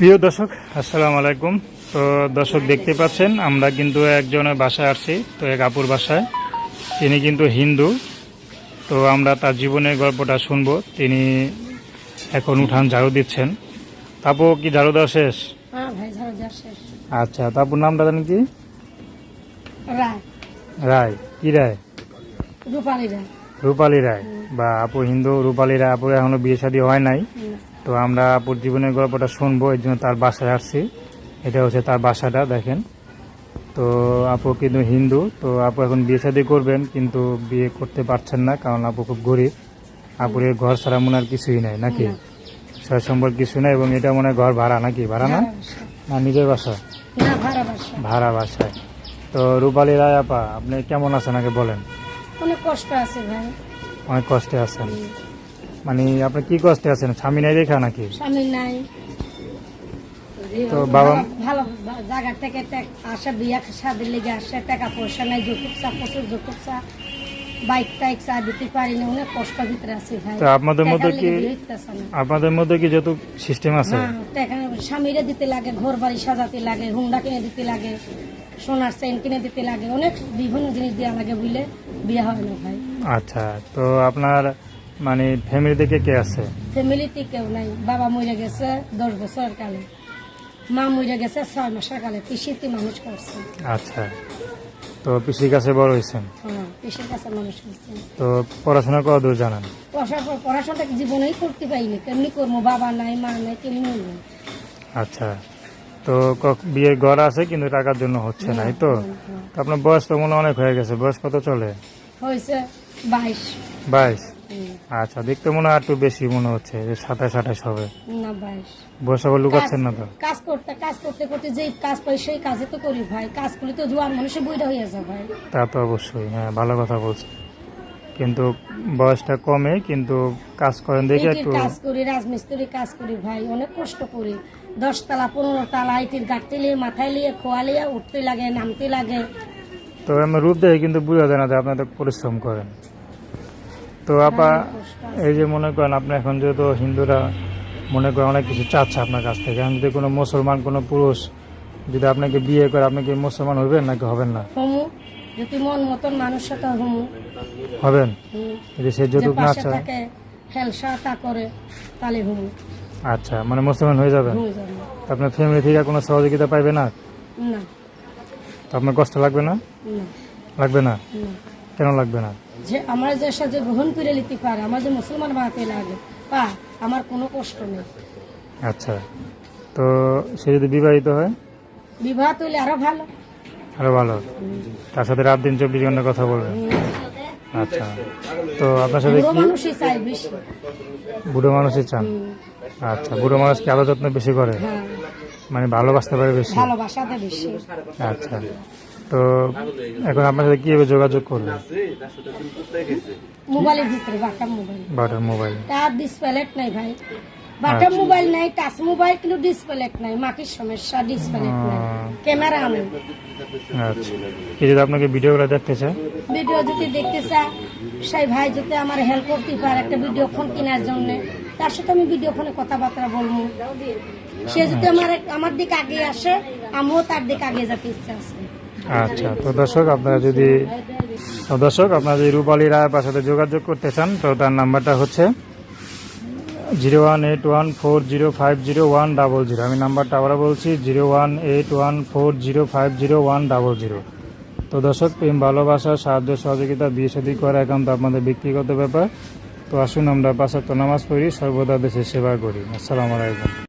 প্রিয় দর্শক আসসালামু আলাইকুম। তো দর্শক দেখতে পাচ্ছেন আমরা কিন্তু একজনের বাসায় আসছি তো এক আপুর বাসায়। তিনি কিন্তু হিন্দু। তো আমরা তার জীবনের গল্পটা শুনব। তিনি এখন উঠান ঝাড়ু দিচ্ছেন। তাপু কি ঝাড়ু দেওয়া শেষ? হ্যাঁ আচ্ছা তাপুর নামটা জানেন কি? রায়। কি রায়? রূপালী রায়। রূপালী রায়। বা আপু হিন্দু রূপালী রায়। আপুর এখনও বিয়ে শাদী হয় নাই। তো আমরা আপুর জীবনের গল্পটা শুনব এই জন্য তার বাসায় আসছি। এটা হচ্ছে তার বাসাটা দেখেন। তো আপু কিন্তু হিন্দু তো আপু এখন বিয়ে শাদী করবেন কিন্তু বিয়ে করতে পারছেন না কারণ আপু খুব গরিব। আপুর এই ঘর ছাড়া মনে আর কিছুই নাই নাকি। সয় সম্বল কিছু নাই এবং এটা মনে হয় ঘর ভাড়া নাকি? ভাড়া না? না নিজের বাসা? ভাড়া বাসা। ভাড়া বাসায় তো রূপালী রায় আপা আপনি কেমন আছেন আগে বলেন। অনেক কষ্ট আছে ভাই। অনেক কষ্টে আছেন। মানে আপনি কি কষ্টে আছেন? স্বামী নাই দেখা নাকি? স্বামী নাই। তো বাবা- ভালো- জায়গা থেকে আসে বিয়া শাদির লেগে আসে টাকা পয়সা নাই প্রচুর বাইক টাইক চা দিতে পারি না অনেক কষ্ট ভিতরে আছে ভাই। তো আপনাদের মধ্যে কি। আপনাদের মধ্যে কি যত সিস্টেম আছে? হ্যাঁ, টাকা স্বামীরে দিতে লাগে ঘর বাড়ি সাজাতে লাগে হুন্ডা কিনে দিতে লাগে সোনার চেন কিনে দিতে লাগে অনেক বিভিন্ন জিনিস দেওয়া লাগে বুঝলে বিয়ে হয় না ভাই। আচ্ছা তো আপনার মানে ফ্যামিলি থেকে কে আছে? ফ্যামিলিতে কেউ নাই। বাবা মরে গেছে দশ বছর কালে। মা মরে গেছে ছয় মাসের কালে। পিসিতে মানুষ করছে। আচ্ছা। তো পিসির কাছে বড় হয়েছেন? হ্যাঁ পিসির কাছে মানুষ করছে তো পড়াশোনা কত দূর জানান? পড়াশোনা পড়াশোনাটা জীবনেই করতে পারিনি। কেমনি করব? বাবা নাই মা নাই কেমনি? আচ্ছা। তো ক- বিয়ের ঘর আছে কিন্তু টাকার জন্য হচ্ছে না এই তো হুম, আপনার বয়স তো মনে অনেক হয়ে গেছে। বয়স কত চলে? হয়েছে বাইশ। বাইশ। আচ্ছা দেখতে মনে হয় একটু বেশি মনে হচ্ছে যে সাতাশ আঠাশ হবে। না বাইশ বয়স আবার লুকাচ্ছেন না তো? কাজ করতে কাজ করতে করতে যেই কাজ পাই সেই কাজে তো করি ভাই। কাজ করলে তো জোয়ান মানুষের বইটা হয়ে যায় ভাই। তা তো অবশ্যই হ্যাঁ ভালো কথা বলছে কিন্তু বয়সটা কমে কিন্তু কাজ করেন দেখে একটু কাজ করি রাজমিস্ত্রি কাজ করি ভাই অনেক কষ্ট করি। দশ তালা পনেরো তালা আইটির গাঁটতে লিয়ে মাথায় লিয়ে খোয়া লিয়ে উঠতে লাগে নামতে লাগে। তো আমি রূপ দেখে কিন্তু বোঝা যায় না যে আপনাদের পরিশ্রম করেন। তো আপা। এই যে মনে করেন আপনি এখন যেহেতু হিন্দুরা মনে করেন অনেক কিছু চাচ্ছে আপনার কাছ থেকে। এখন যদি কোনো মুসলমান কোনো পুরুষ যদি আপনাকে বিয়ে করে আপনি কি মুসলমান হবেন নাকি হবেন না? হমু যদি মন মতন মানুষ সাথে হমু। হবেন? যদি সে যৌতুক না চায়। হেলসা তা করে তাহলে হমু। আচ্ছা মানে মুসলমান হয়ে যাবেন? আপনার ফ্যামিলি থেকে কোনো সহযোগিতা পাইবে না? না। তো আপনার কষ্ট লাগবে না? লাগবে না। কেন লাগবে না? যে আমার যে সাথে গ্রহণ করে নিতে পারে আমার যে মুসলমান বানাতে লাগে পা আমার কোনো কষ্ট নেই। আচ্ছা তো সে যদি বিবাহিত হয়? বিবাহ তৈলে আরও ভালো। আরও ভালো। তার সাথে রাত দিন চব্বিশ ঘণ্টা কথা বলবেন। আচ্ছা তো আপনার সাথে বুড়ো মানুষই চাই বেশি। বুড়ো মানুষই চান? আচ্ছা বুড়ো মানুষ কি আলো যত্ন বেশি করে? হ্যাঁ। মানে ভালোবাসতে পারে বেশি? ভালোবাসাটা বেশি। আচ্ছা। তো এখন আপনার সাথে কীভাবে যোগাযোগ করবে? মোবাইলের ভিতরে বাটাম মোবাইল। তার নাই ভাই। বাটাম মোবাইল নাই টাচ মোবাইল কিন্তু নাই। সমস্যা নাই। ক্যামেরা নেই আচ্ছা। কি যদি আপনাকে ভিডিওগুলো দেখতে চায় ভিডিও যদি দেখতে সেই ভাই যদি আমার হেল্প করতে পারে একটা ভিডিও ফোন কেনার জন্য তার সাথে আমি ভিডিও ফোনে কথাবার্তা বলব। সে যদি আমার আমার দিকে আগে আসে আমিও তার দিকে আগে যেতে ইচ্ছা আছে। আচ্ছা তো দর্শক, আপনারা যদি দর্শক, আপনারা যদি রূপালী রায় সাথে যোগাযোগ করতে চান, তো তার নাম্বারটা হচ্ছে zero one eight one four zero five zero one double zero. আমি নাম্বারটা আবার বলছি, zero one eight one four zero five zero one double zero. তো দর্শক, প্রেম, ভালোবাসা, সাহায্য, সহযোগিতা, বিয়ে সাদী করা একান্ত আপনাদের ব্যক্তিগত ব্যাপার। তো আসুন, আমরা পাশাত্য নামাজ পড়ি, সর্বদা দেশের সেবা করি। আসসালামু আলাইকুম।